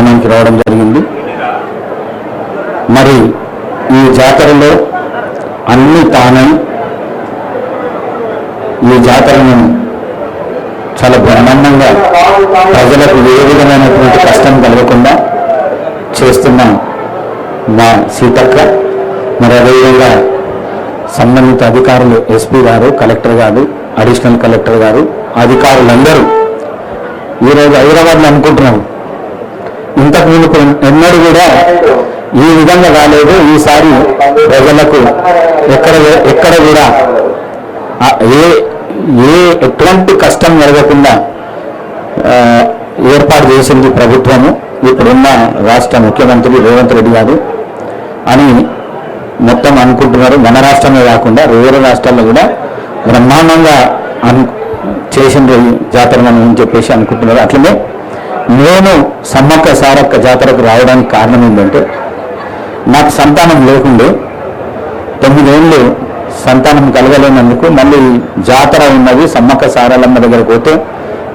గ్రామానికి రావడం జరిగింది. మరి ఈ జాతరలో అన్ని తానై ఈ జాతరను చాలా బ్రహ్మాండంగా ప్రజలకు ఏ విధమైనటువంటి కష్టం కలగకుండా చేస్తున్న మా సీతక్క మరి అదేవిధంగా సంబంధిత అధికారులు ఎస్పీ గారు కలెక్టర్ గారు అడిషనల్ కలెక్టర్ గారు అధికారులందరూ ఈరోజు హైదరాబాద్లో అనుకుంటున్నాం ఇంతకు ముందుకు ఎన్నడూ కూడా ఈ విధంగా రాలేదు ఈసారి ప్రజలకు ఎక్కడ ఎక్కడ కూడా ఏ ఏ ఎటువంటి కష్టం జరగకుండా ఏర్పాటు చేసింది ప్రభుత్వము. ఇప్పుడున్న రాష్ట్ర ముఖ్యమంత్రి రేవంత్ రెడ్డి గారు అని మొత్తం అనుకుంటున్నారు. మన రాష్ట్రమే కాకుండా వేరే రాష్ట్రాల్లో కూడా బ్రహ్మాండంగా అను చేసింది జాతర జాతరను అని చెప్పేసి అనుకుంటున్నారు. అట్లనే నేను సమ్మక్క సారక్క జాతరకు రావడానికి కారణం ఏంటంటే నాకు సంతానం లేకుండే తొమ్మిదేళ్ళు సంతానం కలగలేనందుకు మళ్ళీ జాతర ఉన్నది సమ్మక్క సారలమ్మ దగ్గరకు పోతే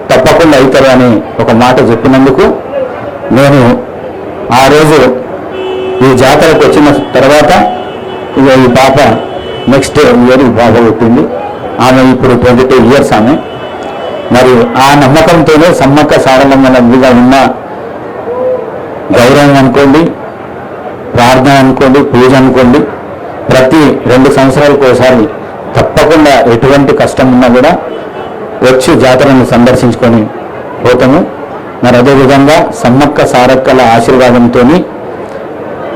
తప్పకుండా అవుతారు అని ఒక మాట చెప్పినందుకు నేను ఆ రోజు ఈ జాతరకు వచ్చిన తర్వాత ఇక ఈ పాప నెక్స్ట్ ఇయర్ ఈ పాప పుట్టింది. ఆమె ఇప్పుడు ట్వంటీ టూ ఇయర్స్ ఆమె. మరి ఆ నమ్మకంతోనే సమ్మక్క సారలమ్మ మీద ఉన్న గౌరవం అనుకోండి ప్రార్థన అనుకోండి పూజ అనుకోండి ప్రతి రెండు సంవత్సరాలకు ఒకసారి తప్పకుండా ఎటువంటి కష్టం ఉన్నా కూడా వచ్చి జాతరను సందర్శించుకొని పోతాము. మరి అదేవిధంగా సమ్మక్క సారక్కల ఆశీర్వాదంతో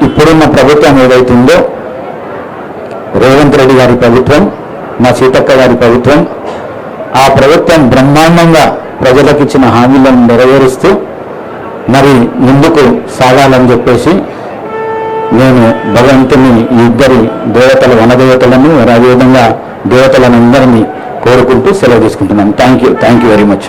ఇప్పుడున్న ప్రభుత్వం ఏదైతుందో రేవంత్ రెడ్డి గారి ప్రభుత్వం మా సీతక్క గారి ప్రభుత్వం ఆ ప్రభుత్వం బ్రహ్మాండంగా ప్రజలకు ఇచ్చిన హామీలను నెరవేరుస్తూ మరి ముందుకు సాగాలని చెప్పేసి నేను భగవంతుని ఈ ఇద్దరి దేవతల వనదేవతలను అదేవిధంగా దేవతలను అందరినీ కోరుకుంటూ సెలవు తీసుకుంటున్నాను. Thank you thank you very much